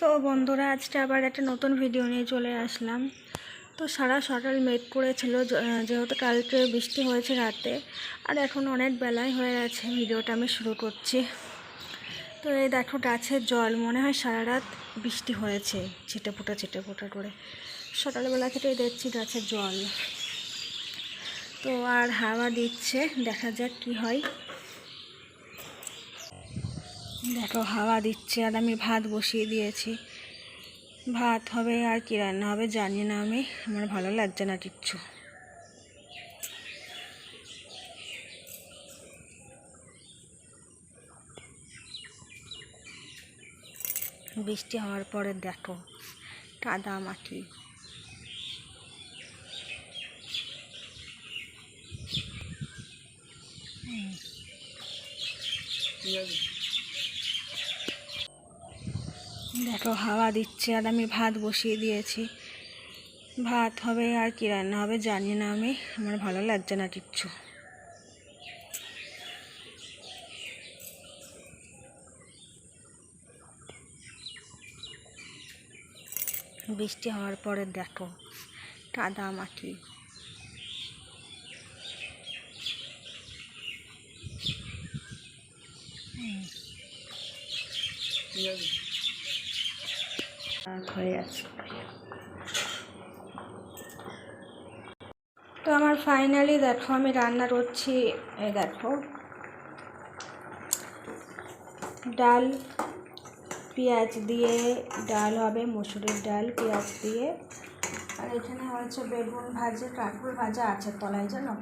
So বন্ধুরা, আজকে আবার একটা নতুন ভিডিও নিয়ে চলে আসলাম। তো সারা সকাল মেঘ করেছিল যেহেতু কালকে বৃষ্টি হয়েছে রাতে, আর এখন অনেক বেলায় হয়ে গেছে। ভিডিওটা আমি শুরু করছি। তো এই দেখো গাছের জল, মনে হয় সারা রাত বৃষ্টি হয়েছে। ছিটে ফোটা ছিটে ফোটা করে। সকালবেলা থেকেই দেখছি গাছের জল। তো আর হাওয়া দিচ্ছে, দেখা যাক কি হয়। দেখো, হাওয়া দিচ্ছে আর আমি ভাত বসিয়ে দিয়েছি। ভাত হবে আর কি রান্না হবে জানি না আমি। আমার ভালো লাগছে না কিচ্ছু। বৃষ্টি হওয়ার পরে দেখো, কাদা মাটি। দেখো, হাওয়া দিচ্ছে আর আমি ভাত বসিয়ে দিয়েছি। ভাত হবে আর কি রান্না হবে জানি না আমি। আমার ভালো লাগছে না কিচ্ছু। বৃষ্টি হওয়ার পরে দেখো, কাদা মাটি। আর হয়ে আছে। তো আমার ফাইনালি দেখো, আমি রান্না করছি এই দেখো। ডাল, পেঁয়াজ দিয়ে ডাল হবে, মুসুরির ডাল, পেঁয়াজ দিয়ে। আর এখানে হচ্ছে বেগুন ভাজা কাঁকরোল ভাজা আছে তলায়, জানো?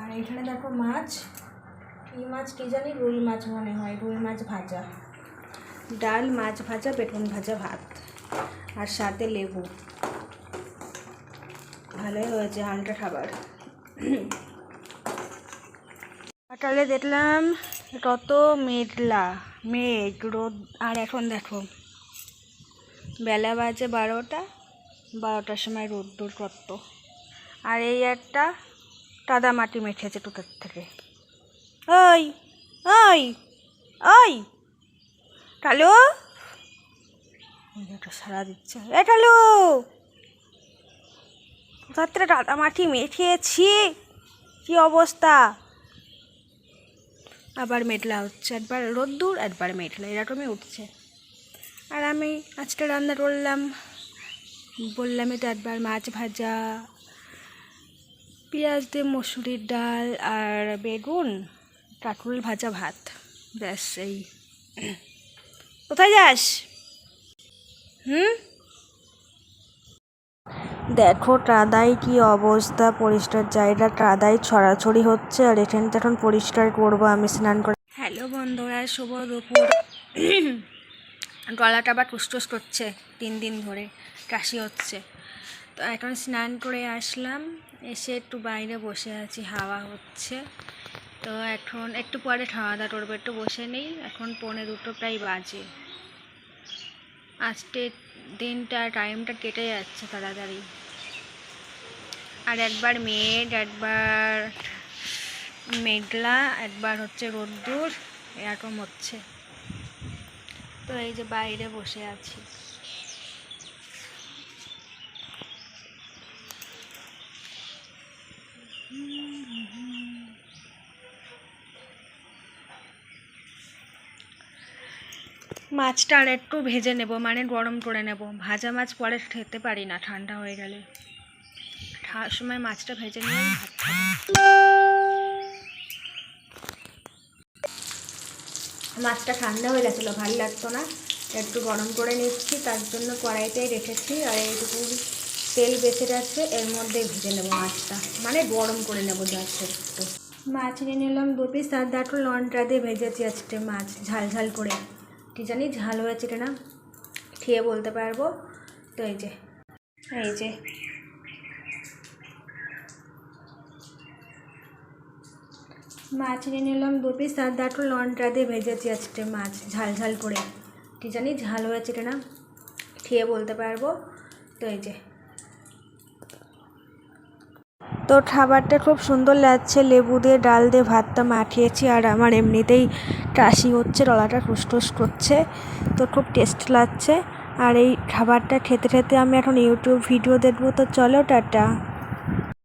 আর এখানে দেখো মাছ। কী মাছ কী জানি? রুই মাছ মনে হয়, রুই মাছ ভাজা। ডাল, মাছ ভাজা, বেগুন ভাজা, ভাত। আর সাথে লেবু। ভালোই হয়েছে হালকা খাবার। সকালে দেখলাম কত মেঘলা, মেঘ, রোদ, আর এখন দেখো, বেলা বাজে বারোটা, বারোটার সময় রোদ্দুর কত আর এই একটা কাদা মাটি মেখেছে টুকের থেকে। ওই ওই ওই, কালু? একটা সারা দিচ্ছে। এ কালু কোথার থেকে কাদা মাটি মেখেছি? কি অবস্থা? আবার মেঘলা হচ্ছে, একবার রোদ্দুর, একবার মেঘলা, এরকমই উঠছে। আর আমি আজকে রান্না করলাম বললামই তো একবার মাছ ভাজা, পেঁয়াজ দিয়ে মসুরির ডাল আর বেগুন কাঁকরোল ভাজা ভাত, ব্যাস এই। কোথায় যাস? হুম দেখো কাদায় কি অবস্থা? পরিষ্কার জায়গা কাদায় ছড়াছড়ি হচ্ছে আর এখানটা এখন পরিষ্কার করব, আমি স্নান করে হ্যালো বন্ধুরা, শুভ দুপুর। গলাটা আবার টুসটুস করছে, তিন দিন ধরে কাশি হচ্ছে। তো এখন স্নান করে আসলাম, এসে একটু বাইরে বসে আছি, হাওয়া হচ্ছে। তো এখন একটু পরে খাওয়া দাওয়া করব, একটু বসে নেই, এখন পৌনে দুটো প্রায় বাজে। আজকে দিনটা টাইমটা কেটে যাচ্ছে তাড়াতাড়ি। আর একবার মেঘ, একবার মেঘলা, একবার হচ্ছে রোদ্দুর, এরকম হচ্ছে। তো এই যে বাইরে বসে আছি। মাছটা আর একটু ভেজে নেব মানে গরম করে নেব। ভাজা মাছ পরে খেতে পারি না, ঠান্ডা হয়ে গেলে। সময় মাছটা ভেজে নিয়ে মাছটা ঠান্ডা হয়ে গেছিল, ভালো লাগতো না। একটু গরম করে নিচ্ছি, তার জন্য কড়াইতেই রেখেছি। আর এইটুকু তেল বেঁচে যাচ্ছে এর মধ্যে ভেজে নেব মাছটা। মানে গরম করে নেব জাস্ট একটু। মাছ নিয়ে নিলাম দু পিস আর দেখো লন্ড্রা দিয়ে ভেজেছি আজকে মাছ, ঝাল ঝাল করে। কি জানি ঝাল হয়েছে কিনা, খেয়ে বলতে পারব। তো এই যে এই যে। মাছ নিয়ে নিলাম দু পিস আর দেখো লন্ড্রা দিয়ে ভেজেছি আজকে মাছ, ঝাল ঝাল করে। কি জানি ঝাল হয়েছে কিনা, খেয়ে বলতে পারব। তো এই যে। তো খাবারটা খুব সুন্দর লাগছে। লেবু দিয়ে ডাল দিয়ে ভাতটা মাখিয়েছি আর আমার এমনিতেই কাশি হচ্ছে গলাটা খুসখুস করছে। তো খুব টেস্ট লাগছে। আর এই খাবারটা খেতে খেতে আমি এখন ইউটিউব ভিডিও দেখব। তো চলো, টাটা।